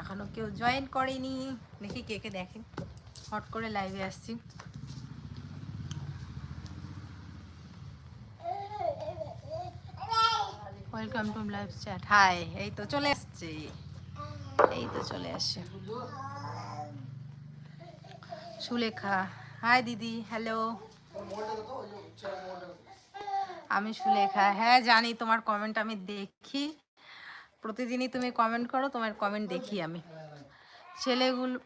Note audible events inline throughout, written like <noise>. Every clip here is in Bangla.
এখনও কেউ জয়েন করেনি। দেখি কে কে দেখে। হট করে লাইভে আসছি। Welcome to live chat hi এই তো চলে আসছে। এই তো চলে আসছে সুলেখা হাই দিদি হ্যালো আমি সুলেখা। হ্যাঁ জানি তোমার কমেন্ট আমি দেখি। প্রতিদিনই তুমি কমেন্ট করো, তোমার কমেন্ট দেখি আমি। ছেলেগুলো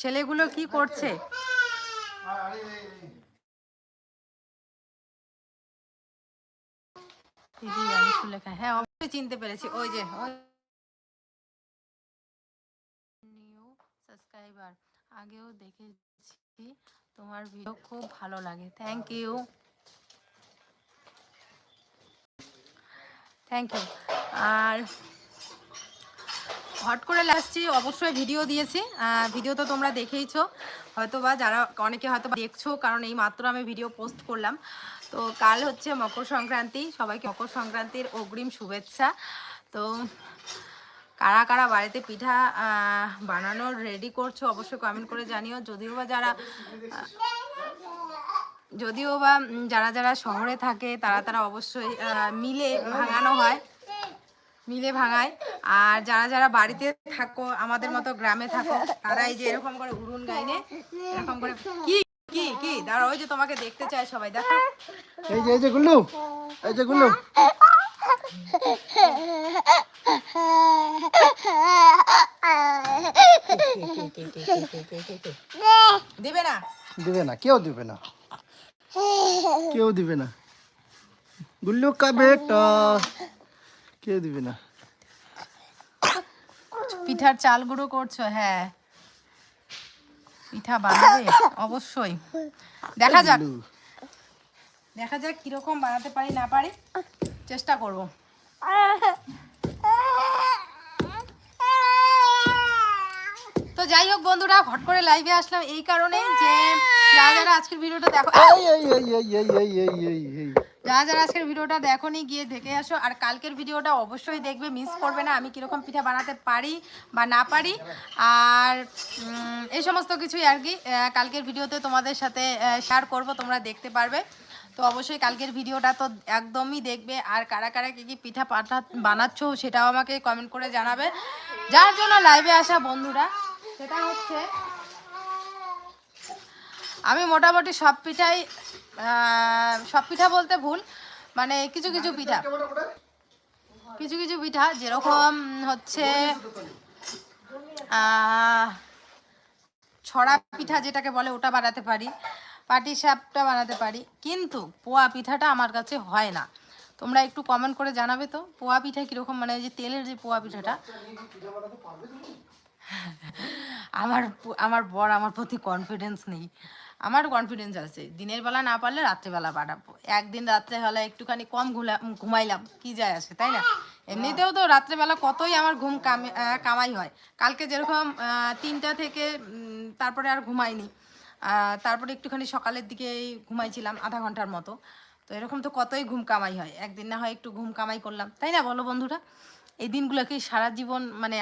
ছেলেগুলো কি করছে? দিদি, আমি সুলেখা। হ্যাঁ অবশ্যই চিনতে পেরেছি। ওই যে নিউ সাবস্ক্রাইবার আগেও দেখেছি, তোমার ভিডিও খুব ভালো লাগে। থ্যাংক ইউ থ্যাংক ইউ আর হট করে আসছি অবশ্যই ভিডিও দিয়েছি। ভিডিও তো তোমরা দেখেইছো। হয়তো বা যারা অনেকে হয়তো দেখছ, কারণ এই মাত্র আমি ভিডিও পোস্ট করলাম। তো কাল হচ্ছে মকর সংক্রান্তি। সবাইকে মকর সংক্রান্তির অগ্রিম শুভেচ্ছা। তো কারা কারা বাড়িতে পিঠা বানানোর রেডি করছ, অবশ্যই কমেন্ট করে জানিও। যদিও বা যারা যদিও বা যারা যারা শহরে থাকে, তারা তারা অবশ্যই মিলে ভাঙানো হয়। মিলে ভাঙায়। আর যারা যারা বাড়িতে থাকো আমাদের মতো গ্রামে থাকো তারা এই যে এরকম করে উড়ুন গাইনে এরকম করে কি কি কি? দাঁড়া ওই যে তোমাকে দেখতে চায় সবাই দেখো। এই যে এই যে গুল্লু এই যে গুল্লু। দিবে না? দিবে না কেউ দিবে না। কেউ দিবে না। গুল্লু কা বেটা। কেউ দিবে না। পিঠার চাল গুঁড়ো করছ হ্যাঁ। পিঠা বানাবে অবশ্যই। দেখা যাক। দেখা যাক কীরকম বানাতে পারি না পারি। চেষ্টা করব। তো যাই হোক বন্ধুরা হট করে লাইভে আসলাম এই কারণে যে যারা যারা আজকের ভিডিওটা দেখো যারা যারা আজকের ভিডিওটা দেখো নি গিয়ে দেখে আসো। আর কালকের ভিডিওটা অবশ্যই দেখবে মিস করবে না। আমি কীরকম পিঠা বানাতে পারি বা না পারি। আর এই সমস্ত কিছুই আর কি কালকের ভিডিওতে তোমাদের সাথে শেয়ার করব, তোমরা দেখতে পারবে। তো অবশ্যই কালকের ভিডিওটা তো একদমই দেখবে। আর কারা কারা কী কী পিঠা পাঠা বানাচ্ছ, সেটাও আমাকে কমেন্ট করে জানাবে। যার জন্য লাইভে আসা বন্ধুরা, সেটা হচ্ছে আমি মোটামুটি সব পিঠাই সব পিঠা বলতে ভুল মানে কিছু কিছু পিঠা। কিছু কিছু পিঠা যেরকম হচ্ছে ছড়া পিঠা যেটাকে বলে ওটা বানাতে পারি পাটি সাপটা বানাতে পারি কিন্তু পোয়া পিঠাটা আমার কাছে হয় না। তোমরা একটু কমেন্ট করে জানাবে তো পোয়া পিঠা কীরকম মানে যে তেলের যে পোয়া পিঠাটা। আমার আমার বর আমার প্রতি কনফিডেন্স নেই। আমার কনফিডেন্স আছে। দিনের বেলা না পারলে রাত্রেবেলা বানাবো একদিন রাত্রে হলে একটুখানি কম ঘুমাইলাম। কি যায় আসে তাই না? এমনিতেও তো রাত্রেবেলা কতই আমার ঘুম কামে- কামাই হয়। কালকে যেরকম তিনটা থেকে তারপরে আর ঘুমাইনি। তারপরে একটুখানি সকালের দিকে ঘুমাইছিলাম আধা ঘণ্টার মতো। তো এরকম তো কতই ঘুম কামাই হয়। একদিন না হয় একটু ঘুম কামাই করলাম। তাই না বলো বন্ধুরা? এই দিনগুলো কি সারা জীবন মানে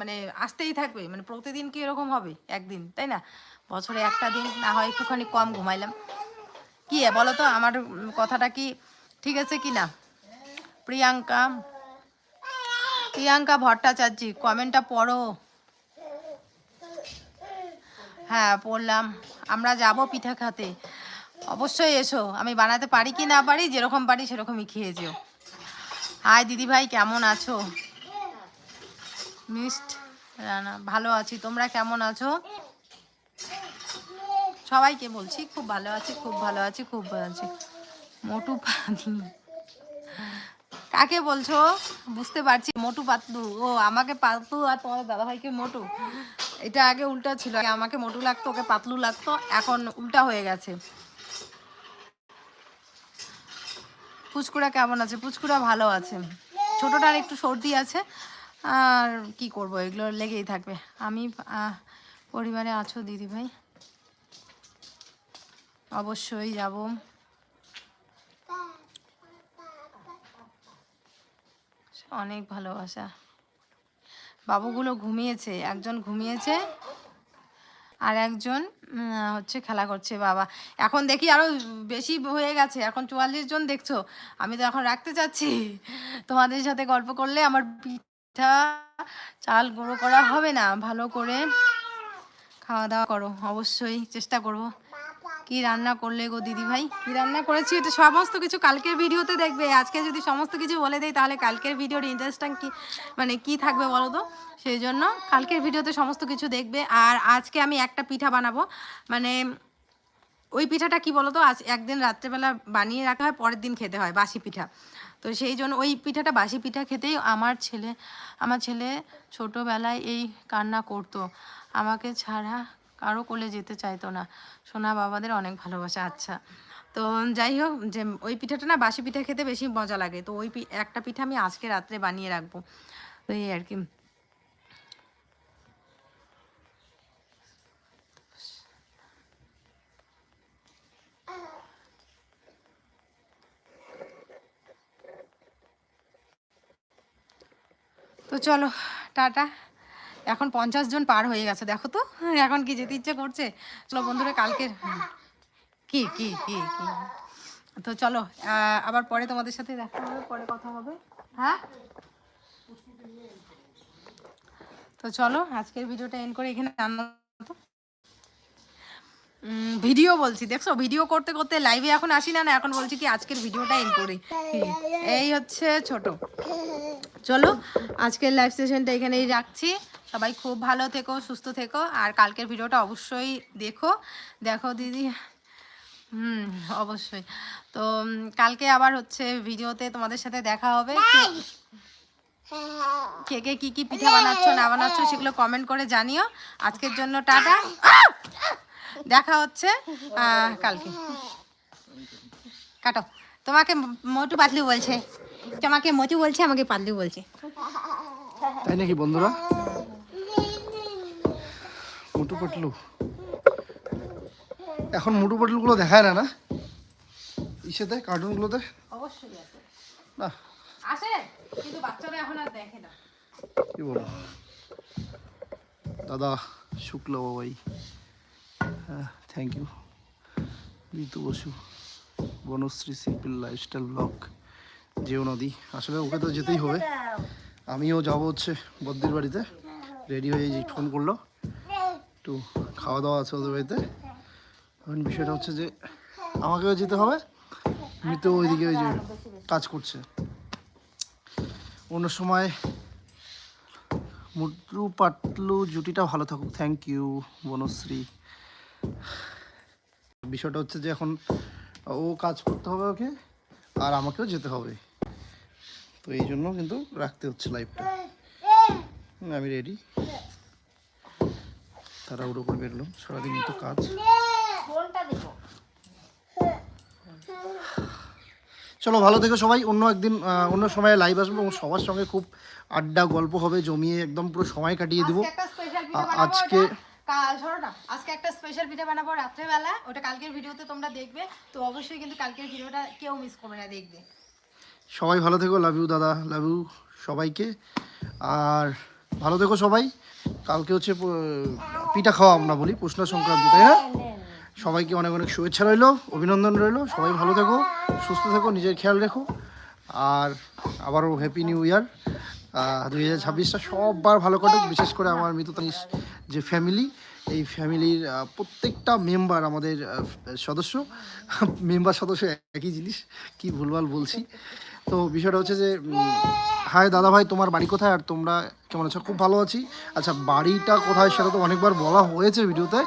মানে আসতেই থাকবে। মানে প্রতিদিন কি এরকম হবে? একদিন, তাই না? বছরে একটা দিন না হয় একটুখানি কম ঘুমাইলাম। কি বলো তো আমার কথাটা কি ঠিক আছে কি না? প্রিয়াঙ্কা প্রিয়াঙ্কা ভট্টাচার্য, কমেন্টটা পড়ো। হ্যাঁ পড়লাম। আমরা যাব পিঠা খাতে। অবশ্যই এসো। আমি বানাতে পারি কি না পারি, যেরকম পারি সেরকমই খেয়ে যেও। হাই দিদি ভাই কেমন আছো? মিষ্ট রানা, ভালো আছি। তোমরা কেমন আছো? সবাইকে বলছি, খুব ভালো আছি, খুব ভালো আছি, খুব ভালো আছি। মোটু পাতলু। কাকে বলছো? বুঝতে পারছি, মোটু পাতলু। ও, আমাকে পাতলু আর তোমাদের দাদাভাইকে মোটু। এটা আগে উল্টা ছিল আমাকে মোটু লাগতো, ওকে পাতলু লাগতো, এখন উল্টা হয়ে গেছে। পুচকুড়া কেমন আছে? পুচকুড়া ভালো আছে। ছোটটার একটু সর্দি আছে। আর কি করব? এগুলো লেগেই থাকবে। আমি পরিবারে আছো দিদি ভাই। অবশ্যই যাব। অনেক ভালোবাসা। বাবুগুলো ঘুমিয়েছে। একজন ঘুমিয়েছে। আর একজন হচ্ছে খেলা করছে বাবা। এখন দেখি আরও বেশি হয়ে গেছে। এখন চুয়াল্লিশ জন দেখছ? আমি তো এখন রাখতে চাচ্ছি। তোমাদের সাথে গল্প করলে আমার পিঠা, চাল গুঁড়ো করা হবে না। ভালো করে খাওয়া দাওয়া করো। অবশ্যই চেষ্টা করব। কি রান্না করলে গো দিদি ভাই? কি রান্না করেছি? এটা সমস্ত কিছু কালকের ভিডিওতে দেখবে। আজকে যদি সমস্ত কিছু বলে দেই, তাহলে কালকের ভিডিওর ইন্টারেস্টিং কি মানে কি থাকবে বলো তো? সেই জন্য কালকের ভিডিওতে সমস্ত কিছু দেখবে। আর আজকে আমি একটা পিঠা বানাবো। মানে ওই পিঠাটা কি বলো তো? আজ একদিন রাত্রেবেলা বানিয়ে রাখা হয়, পরের দিন খেতে হয় বাসি পিঠা। তো সেই জন্য ওই পিঠাটা বাসি পিঠা খেতেই আমার ছেলে আমার ছেলে ছোটোবেলায় এই কান্না করতো। আমাকে ছাড়া কারও কোলে যেতে চাইতো না। সোনা বাবাদের অনেক ভালোবাসা আচ্ছা। তো যাই হোক, যে ওই পিঠাটা না বাসি পিঠা খেতে বেশি মজা লাগে। তো ওই একটা পিঠা আমি আজকে রাত্রে বানিয়ে রাখব। তো এই আর কি। তো চলো, টাটা। এখন পঞ্চাশ জন পার হয়ে গেছে, দেখো তো। এখন কি যেতে ইচ্ছে করছে? চলো বন্ধুরা, কালকের কি কি কি কি? তো চলো আবার পরে তোমাদের সাথে দেখা হবে, পরে কথা হবে। হ্যাঁ? তো চলো, আজকের ভিডিওটা এন্ড করে এখানে রান্না ভিডিও বলছি, দেখছ? ভিডিও করতে করতে লাইভে এখন আসি না না, এখন বলছি কি আজকের ভিডিওটা এন্ড করি। এই হচ্ছে ছোট। চলো, আজকের লাইভ সেশনটা এখানেই রাখছি। সবাই খুব ভালো থেকো সুস্থ থেকো আর কালকের ভিডিওটা অবশ্যই দেখো। দেখো দিদি। হুম অবশ্যই। তো কালকে আবার হচ্ছে ভিডিওতে তোমাদের সাথে দেখা হবে। কে- কে কে কি পিঠা বানাচ্ছ না বানাচ্ছ সেগুলো কমেন্ট করে জানিও। আজকের জন্য টাটা। দেখা হচ্ছে কালকে। কাটো। তোমাকে মোটু পাতলু বলছে। তোমাকে মোটু বলছে আমাকে পাতলু বলছে। তাই নাকি বন্ধুরা? মোটু পটলু। এখন মোটু পটলুগুলো দেখায় না না? ইসেতে কার্টুনগুলোতে অবশ্যই আছে। না। আসে কিন্তু বাচ্চারা এখন আর দেখে না। কি বলো? দাদা শুক্ল বাবাই। হ্যাঁ thank you Ritu Basu Banashree simple lifestyle blog যেও নদী আসলে ওকে তো যেতেই হবে। আমিও যাব হচ্ছে বদ্দির বাড়িতে। রেডি হয়ে যে ফোন করল। একটু খাওয়া দাওয়া আছে ওদের বাড়িতে। এখন বিষয়টা হচ্ছে যে, আমাকেও যেতে হবে মৃত্যু ওইদিকে ওই যে কাজ করছে। অন্য সময় মুটলু পাটলু জুটিটা ভালো থাকুক। Thank you Banashree. বিষয়টা হচ্ছে যে এখন ও কাজ করতে হবে ওকে, আর আমাকেও যেতে হবে। তো এই জন্য কিন্তু রাখতে হচ্ছে লাইফটা আমি রেডি তারা উড়ো করে বেরলাম সারাদিন তো কাজ। চলো ভালো থেকো সবাই। অন্য একদিন অন্য সময় লাইভ আসব এবং সবার সঙ্গে খুব আড্ডা গল্প হবে জমিয়ে একদম পুরো সময় কাটিয়ে দিব। আজকে শোনো না আজকে একটা স্পেশাল পিঠা বানাবো রাত্রেবেলা। ওটা কালকের ভিডিওতে তোমরা দেখবে। তো অবশ্যই কিন্তু কালকের ভিডিওটা কেউ মিস করবে না দেখবে। সবাই ভালো থেকো লাভ ইউ দাদা লাভ ইউ সবাইকে। আর ভালো থেকো সবাই। কালকে হচ্ছে পিঠা খাওয়া আমরা বলি পুষ্ণ সংক্রান্তি, তাই না? সবাইকে অনেক অনেক শুভেচ্ছা রইল, অভিনন্দন রইল, সবাই ভালো থেকো, সুস্থ থেকো, নিজের খেয়াল রেখো, আর আবারও হ্যাপি নিউ ইয়ার দুই হাজার ছাব্বিশটা সববার ভালো কাটুক, বিশেষ করে আমার মৃততানিস যে ফ্যামিলি এই ফ্যামিলির প্রত্যেকটা মেম্বার আমাদের সদস্য <laughs> মেম্বার সদস্য একই জিনিস, কি ভুলভাল বলছি। তো বিষয়টা হচ্ছে যে হাই দাদা ভাই তোমার বাড়ি কোথায় আর তোমরা কেমন আছো? খুব ভালো আছি। আচ্ছা বাড়িটা কোথায় সেটা তো অনেকবার বলা হয়েছে ভিডিওতে,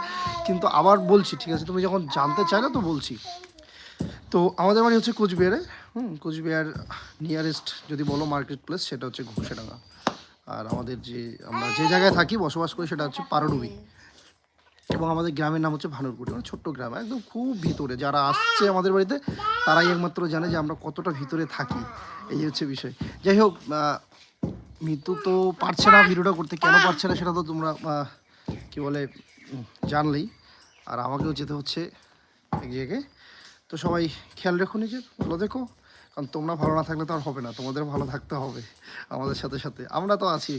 কিন্তু আবার বলছি, ঠিক আছে? তুমি যখন জানতে চাই না তো বলছি। তো আমাদের বাড়ি হচ্ছে কোচবিহারে, হুম, কোচবিহার নিয়ারেস্ট যদি বলো মার্কেট প্লেস সেটা হচ্ছে ঘুষেডাঙ্গা আর আমাদের যে, আমরা যে জায়গায় থাকি, বসবাস করি, সেটা হচ্ছে পারডুবি। এবং আমাদের গ্রামের নাম হচ্ছে ভানুরকুটি মানে ছোট্ট গ্রাম, একদম খুব ভিতরে। যারা আসছে আমাদের বাড়িতে, তারাই একমাত্র জানে যে আমরা কতটা ভিতরে থাকি। এই হচ্ছে বিষয়। যাই হোক মৃত্যু তো পারছে না ভিডিওটা করতে। কেন পারছে না সেটা তো তোমরা কি বলে জানলেই। আর আমাকেও যেতে হচ্ছে এক জায়গায়। তো সবাই খেয়াল রেখো নিজের, ভালো দেখো কারণ তোমরা ভালো না থাকলে তো আর হবে না, তোমাদের ভালো থাকতে হবে আমাদের সাথে সাথে। আমরা তো আছি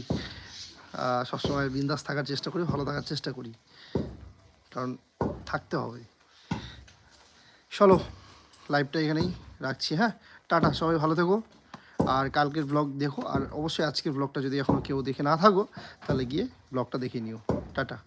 সবসময় বিন্দাস থাকার চেষ্টা করি, ভালো থাকার চেষ্টা করি। কারণ থাকতে হবে। চলো লাইভটা এখানেই রাখছি হ্যাঁ? টাটা, সবাই ভালো থেকো। আর কালকের ব্লগ দেখো, আর অবশ্যই আজকের ব্লগটা যদি এখনও কেউ দেখে না থাকো, তাহলে গিয়ে ব্লগটা দেখে নিও। টাটা।